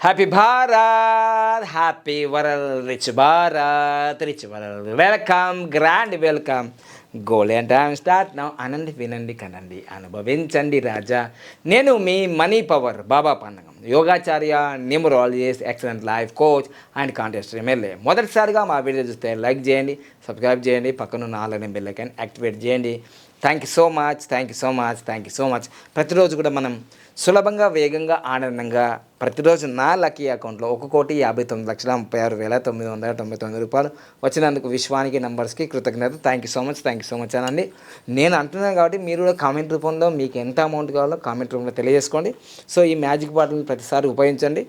Happy Bharat happy world rich Bharat rich world welcome grand welcome golden time start now అనండి వినండి కనండి అనుభవించండి రాజా. నేను మీ మనీ పవర్ బాబా పండగం. యోగాచార్య numerologist excellent life coach and contest MLA మొదటిసారిగా మా వీడియో చూస్తే లైక్ చేయండి సబ్స్క్రైబ్ చేయండి పక్కనున్న నాలుగు బెల్ యాక్టివేట్ చేయండి. Thank you so much thank you so much thank you so much ప్రతిరోజు కూడా మనం సులభంగా వేగంగా ఆనందంగా ప్రతిరోజు నా లక్కీ అకౌంట్లో ఒక కోటి యాభై తొమ్మిది లక్షల ముప్పై ఆరు వేల తొమ్మిది వందల తొంభై తొమ్మిది రూపాయలు వచ్చినందుకు విశ్వానికి నంబర్స్కి కృతజ్ఞత. Thank you so much thank you so much అనండి. నేను అంటున్నాను కాబట్టి మీరు కూడా కామెంట్ రూపంలో మీకు ఎంత అమౌంట్ కావాలో కామెంట్ రూపంలో తెలియజేసుకోండి. సో ఈ మ్యాజిక్ బాటిల్ని ప్రతిసారి ఉపయోగించండి.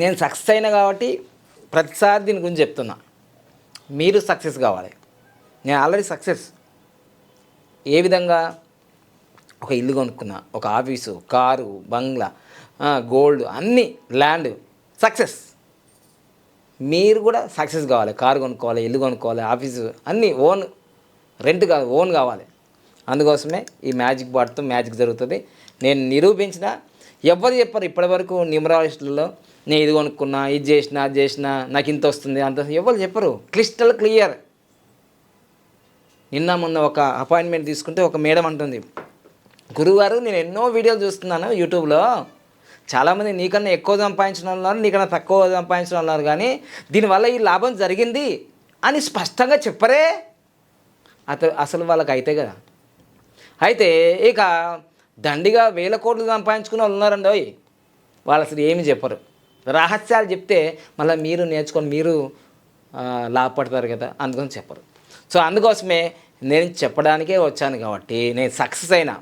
నేను సక్సెస్ అయినా కాబట్టి ప్రతిసారి దీని గురించి చెప్తున్నా. మీరు సక్సెస్ కావాలి. నేను ఆల్రెడీ సక్సెస్ ఏ విధంగా? ఒక ఇల్లు కొనుక్కున్నా ఒక ఆఫీసు కారు బంగ్లా గోల్డ్ అన్నీ ల్యాండ్ సక్సెస్ మీరు కూడా సక్సెస్ కావాలి. కారు కొనుక్కోవాలి ఇల్లు కొనుక్కోవాలి ఆఫీసు అన్నీ ఓన్ రెంట్ కాదు ఓన్ కావాలి. అందుకోసమే ఈ మ్యాజిక్ బాట్తో మ్యాజిక్ జరుగుతుంది. నేను నిరూపించిన ఎవరు చెప్పరు ఇప్పటివరకు న్యూమరాలజిస్టులలో నేను ఇది కొనుక్కున్నా ఇది చేసిన అది చేసిన నాకు ఇంత వస్తుంది అంత వస్తుంది. ఎవరు చెప్పరు. క్లిస్టల్ క్లియర్ నిన్న మొన్న ఒక అపాయింట్మెంట్ తీసుకుంటే ఒక మేడం అంటుంది గురువారు నేను ఎన్నో వీడియోలు చూస్తున్నాను యూట్యూబ్లో చాలామంది నీకన్నా ఎక్కువ సంపాదించిన ఉన్నారు నీకన్నా తక్కువ సంపాదించిన ఉన్నారు కానీ దీనివల్ల ఈ లాభం జరిగింది అని స్పష్టంగా చెప్పరే. అత అసలు వాళ్ళకి అయితే కదా. అయితే ఇక దండిగా వేల కోట్లు సంపాదించుకున్న వాళ్ళు ఉన్నారండి ఓయ్. వాళ్ళు అసలు ఏమి చెప్పరు. రహస్యాలు చెప్తే మళ్ళీ మీరు నేర్చుకొని మీరు లాభపడతారు కదా అందుకని చెప్పరు. సో అందుకోసమే నేను చెప్పడానికే వచ్చాను కాబట్టి నేను సక్సెస్ అయినా.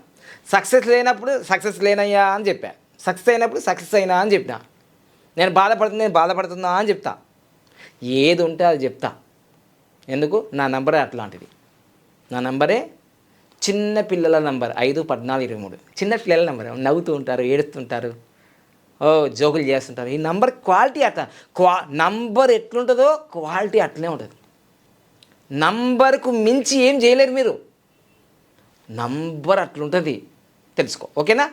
సక్సెస్ లేనప్పుడు సక్సెస్ లేనయ్యా అని చెప్పాను సక్సెస్ అయినప్పుడు సక్సెస్ అయినా అని చెప్తా. నేను బాధపడుతుంది నేను బాధపడుతున్నా అని చెప్తా. ఏది ఉంటే అది చెప్తా. ఎందుకు? నా నంబరే అట్లాంటిది. నా నంబరే చిన్న పిల్లల నంబర్ ఐదు పద్నాలుగు ఇరవై మూడు. చిన్న పిల్లల నంబర్. నవ్వుతూ ఉంటారు ఏడుస్తుంటారు ఓ జోకులు చేస్తుంటారు. ఈ నంబర్ క్వాలిటీ అట్లా. క్వా నంబర్ ఎట్లుంటుందో క్వాలిటీ అట్లనే ఉంటుంది. నంబర్కు మించి ఏం చేయలేరు మీరు. నంబర్ అట్లుంటుంది. తెలుసుకో. ఓకేనా?